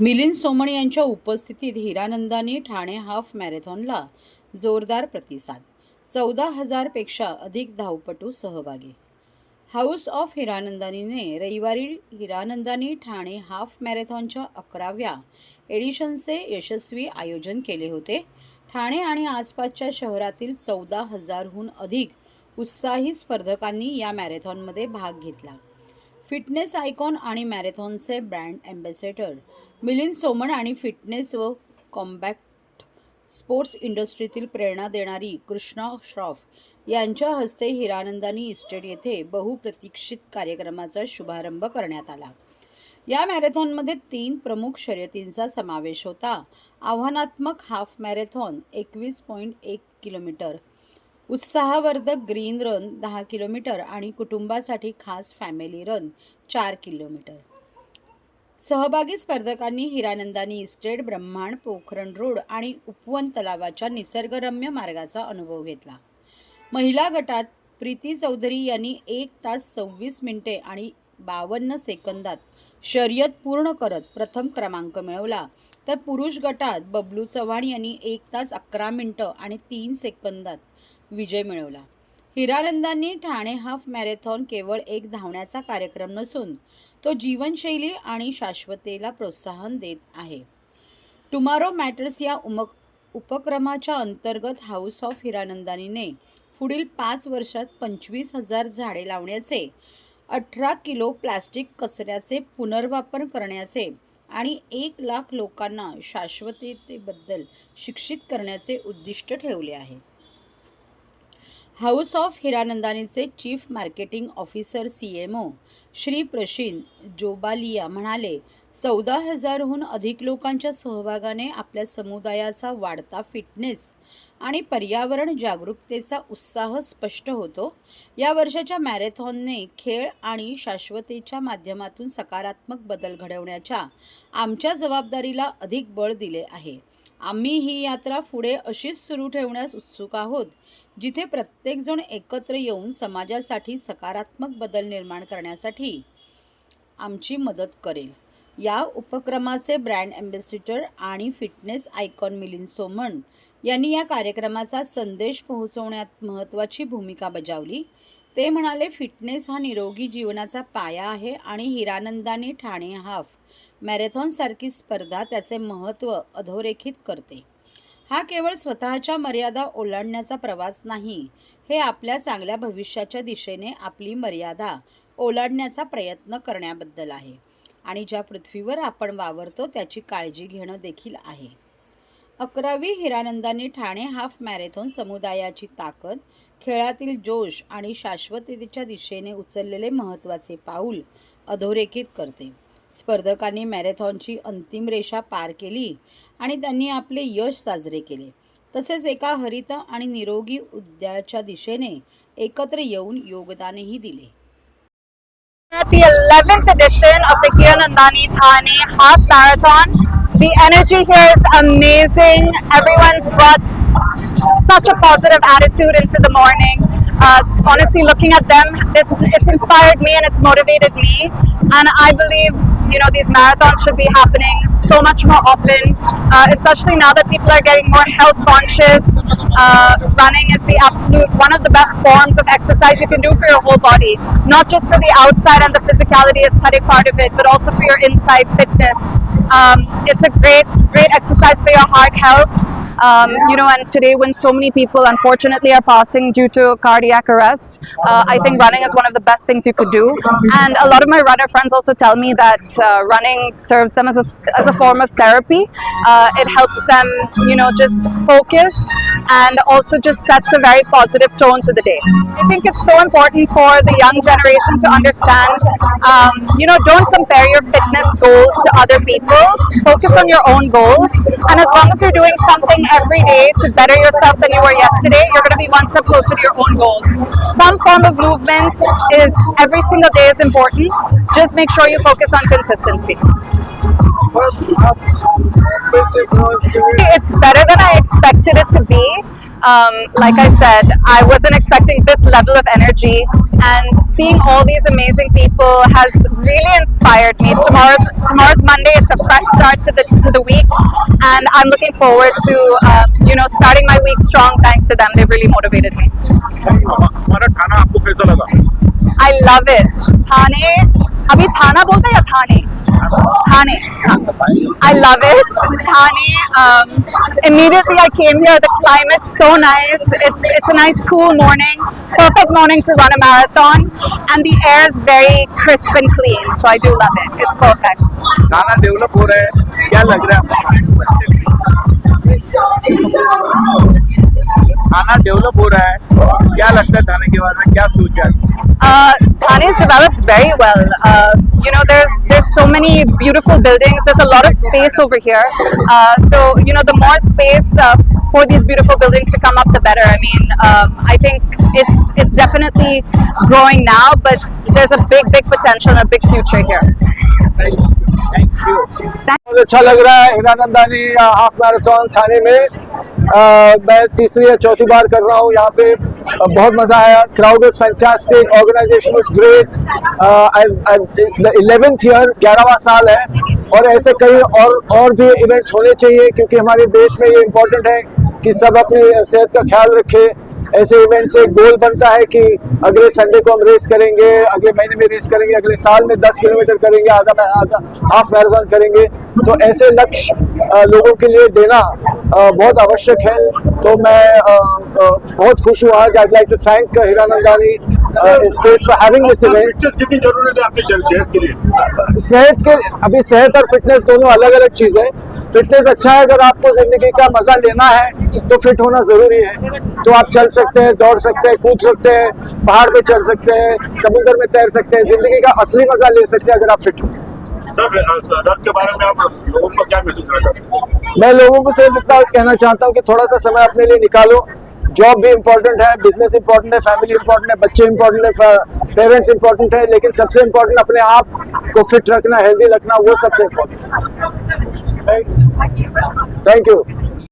मिलिंद सोमणी यांच्या उपस्थितीत हिरानंदानी ठाणे हाफ मॅरेथॉनला जोरदार प्रतिसाद. चौदा हजारपेक्षा अधिक धावपटू सहभागी. हाऊस ऑफ हिरानंदानीने रविवारी हिरानंदानी ठाणे हाफ मॅरेथॉनच्या अकराव्या एडिशनचे यशस्वी आयोजन केले होते. ठाणे आणि आसपासच्या शहरातील चौदा हजारहून अधिक उत्साही स्पर्धकांनी या मॅरेथॉनमध्ये भाग घेतला. फिटनेस आयकॉन आणि मॅरेथॉनचे ब्रँड अँबॅसेडर. मिलिंद सोमण आणि फिटनेस व कॉम्बॅक्ट स्पोर्ट्स इंडस्ट्रीतील प्रेरणा देणारी कृष्णा श्रॉफ यांच्या हस्ते हिरानंदानी इस्टेट येथे बहुप्रतीक्षित कार्यक्रमाचा शुभारंभ करण्यात आला. या मॅरेथॉनमध्ये तीन प्रमुख शर्यतींचा समावेश होता. आव्हानात्मक हाफ मॅरेथॉन एकवीस पॉईंट एक किलोमीटर उत्साहवर्धक ग्रीन रन दहा किलोमीटर आणि कुटुंबासाठी खास फॅमिली रन चार किलोमीटर. सहभागी स्पर्धकांनी हिरानंदानी इस्टेट ब्रह्मांड पोखरण रोड आणि उपवन तलावाच्या निसर्गरम्य मार्गाचा अनुभव घेतला. महिला गटात प्रीती चौधरी यांनी एक तास सव्वीस मिनिटे आणि बावन्न सेकंदात शर्यत पूर्ण करत प्रथम क्रमांक मिळवला. तर पुरुष गटात बबलू चव्हाण यांनी एक तास अकरा मिनटं आणि तीन सेकंदात विजय मिळवला. हिरानंदांनी ठाणे हाफ मॅरेथॉन केवळ एक धावण्याचा कार्यक्रम नसून तो जीवनशैली आणि शाश्वतेला प्रोत्साहन देत आहे. टुमारो मॅटर्स या उमक उपक्रमाच्या अंतर्गत हाऊस ऑफ हिरानंदानीने पुढील पाच वर्षात पंचवीस हजार झाडे लावण्याचे अठरा किलो प्लास्टिक कचऱ्याचे पुनर्वापर करण्याचे आणि एक लाख लोकांना शाश्वततेबद्दल शिक्षित करण्याचे उद्दिष्ट ठेवले आहे. House of हिरानंदानीचे chief marketing officer C M O. Shri Prasheen Jobalia म्हणाले चौदा हजारहून अधिक लोकांच्या सहभागाने आपल्या समुदायाचा वाढता फिटनेस आणि पर्यावरण जागरूकतेचा उत्साह स्पष्ट होतो. या वर्षाच्या मॅरेथॉनने खेळ आणि शाश्वतेच्या माध्यमातून सकारात्मक बदल घडवण्याच्या आमच्या जबाबदारीला अधिक बळ दिले आहे. आम्ही ही यात्रा पुढे अशीच सुरू ठेवण्यास उत्सुक आहोत जिथे प्रत्येकजण एकत्र येऊन समाजासाठी सकारात्मक बदल निर्माण करण्यासाठी आमची मदत करेल. या उपक्रमाचे ब्रँड ॲम्बेसिडर आणि फिटनेस आयकॉन मिलिंद सोमण यांनी या कार्यक्रमाचा संदेश पोहोचवण्यात महत्त्वाची भूमिका बजावली. ते म्हणाले फिटनेस हा निरोगी जीवनाचा पाया आहे आणि हिरानंदाने ठाणे हाफ मॅरेथॉनसारखी स्पर्धा त्याचे महत्त्व अधोरेखित करते. हा केवळ स्वतःच्या मर्यादा ओलांडण्याचा प्रवास नाही हे आपल्या चांगल्या भविष्याच्या दिशेने आपली मर्यादा ओलांडण्याचा प्रयत्न करण्याबद्दल आहे. आणि ज्या पृथ्वीवर आपण वावरतो त्याची काळजी घेणं देखील आहे. अकरावी हिरानंदानी ठाणे हाफ मॅरेथॉन समुदायाची ताकद खेळातील जोश आणि शाश्वततेच्या दिशेने उचललेले महत्त्वाचे पाऊल अधोरेखित करते. स्पर्धकांनी मॅरेथॉनची अंतिम रेषा पार केली आणि त्यांनी आपले यश साजरे केले. तसेच एका हरित आणि निरोगी उद्याच्या दिशेने एकत्र येऊन योगदानही दिले. The 11th edition of the Hiranandani Thane Half Marathon. The energy here is amazing. Everyone's brought such a positive attitude into the morning. Uh, honestly, looking at them, it's, it's inspired me and it's motivated me. And I believe, you know, these marathons should be happening so much more often, uh, especially now that people are getting more health conscious. Uh, running is the absolute one of the best forms of exercise you can do for your whole body, not just for the outside and the physicality aesthetic part of it, but also for your inside fitness. Um, it's a great, great exercise for your heart health. Um, you know, and today when so many people unfortunately are passing due to cardiac arrest, uh, I think running is one of the best things you could do. And a lot of my runner friends also tell me that uh, running serves them as a, as a form of therapy. Uh, it helps them, you know, just focus and also just sets a very positive tone to the day. I think it's so important for the young generation to understand, um, you know, don't compare your fitness goals to other people's. Focus on your own goals. And as long as you're doing something every day to better yourself than you were yesterday, you're going to be one step closer to your own goals. Some form of movement is every single day is important. Just make sure you focus on consistency. It's better than I expected it to be. Um, like I said, I wasn't expecting this level of energy, and seeing all these amazing people has really inspired me. Tomorrow's tomorrow's Monday. It's a fresh start to the to the week, and I'm looking forward to um, you know starting my week strong. Thanks to them, they've really motivated me. हमारा खाना आपको कैसा लगा I love it. Thane, अभी थाना बोलते हैं या थाने? Thane. हाँ. I love it. Thane. Um, immediately I came here. The climate's so nice. It's it's a nice cool morning. Perfect morning to run a marathon, and the air is very crisp and clean. So I do love it. It's perfect. खाना develop हो रहा है क्या लग रहा है खाना develop हो रहा है क्या लगता है खाने के बाद में क्या सोच है Uh, Thane is developed very well. Uh, you know, there's there's so many beautiful buildings. There's a lot of space over here. Uh, so you know, the more space uh, for these beautiful buildings to come up, the better. I mean, um, I think it's it's definitely growing now, but there's a big big potential and a big future here. Thank you बहुत अच्छा लग रहा है Hiranandani half marathon थाने में मैं तीसरी या चौथी बार कर रहा हूँ। यहाँ पे बहुत मज़ा आया। Crowd is fantastic organisation is great eleventh year ग्यारहवा साल है, और ऐसे कई और और भी इवेंट्स होने चाहिए, क्योंकि हमारे देश में ये इम्पोर्टेंट है कि सब अपनी सेहत का ख्याल रखें। ऐसे इवेंट से गोल बनता है कि अगले संडे को हम रेस करेंगे, अगले महीने में रेस करेंगे, अगले साल में 10 किलोमीटर करेंगे, आधा आधा हाफ़ मैराथन करेंगे। तो ऐसे लक्ष्य लोगों के लिए देना बहुत आवश्यक है। तो मैं बहुत खुश हूँ आज। I like to thank Hiranandani estates for having this event कितनी ज़रूरी है अपनी सेहत के लिए? सेहत के अभी सेहत और फिटनेस दोनों अलग अलग चीज़ है। फिटनेस अच्छा है अगर आपको ज़िंदगी का मज़ा लेना है तो फिट होना ज़रूरी है। तो आप चल सकते हैं दौड़ सकते हैं कूद सकते हैं पहाड़ पे चढ़ सकते हैं समुद्र में तैर सकते हैं ज़िंदगी का असली मज़ा ले सकते हैं अगर आप फिट हो। सर। रन के बारे में आप लोगों को क्या मैसेज करना चाहते हैं? मैं लोगों को सिर्फ़ इतना कहना चाहता हूँ कि थोड़ा सा समय अपने लिए निकालो। जॉब भी इम्पोर्टेंट है बिज़नेस इम्पोर्टेंट है फैमिली इम्पोर्टेंट है बच्चे इम्पोर्टेंट है पेरेंट्स इम्पोर्टेंट है लेकिन सबसे इम्पोर्टेंट अपने आप को फिट रखना हेल्दी रखना वो सबसे इम्पोर्टेंट थैंक यू